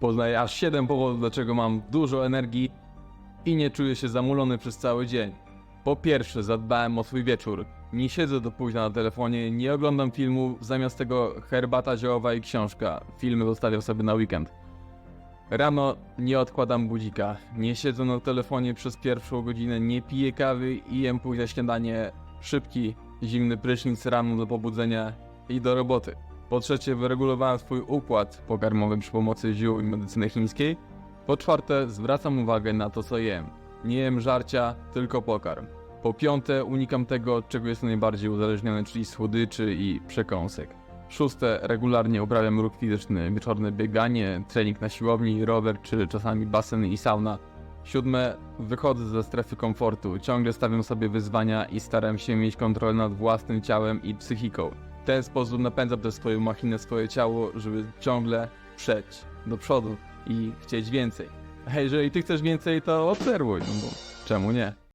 Poznaję aż 7 powodów, dlaczego mam dużo energii i nie czuję się zamulony przez cały dzień. Po pierwsze, zadbałem o swój wieczór. Nie siedzę do późna na telefonie, nie oglądam filmu, zamiast tego herbata ziołowa i książka. Filmy zostawiam sobie na weekend. Rano nie odkładam budzika, nie siedzę na telefonie przez pierwszą godzinę, nie piję kawy i jem późne śniadanie. Szybki, zimny prysznic rano do pobudzenia i do roboty. Po trzecie, wyregulowałem swój układ pokarmowy przy pomocy ziół i medycyny chińskiej. Po czwarte, zwracam uwagę na to, co jem. Nie jem żarcia, tylko pokarm. Po piąte, unikam tego, od czego jestem najbardziej uzależniony, czyli słodyczy i przekąsek. Szóste, regularnie uprawiam ruch fizyczny, wieczorne bieganie, trening na siłowni, rower czy czasami basen i sauna. Siódme, wychodzę ze strefy komfortu, ciągle stawiam sobie wyzwania i staram się mieć kontrolę nad własnym ciałem i psychiką. Ten sposób napędzam też swoją machinę, swoje ciało, żeby ciągle przeć do przodu i chcieć więcej. A jeżeli ty chcesz więcej, to obserwuj, no bo czemu nie?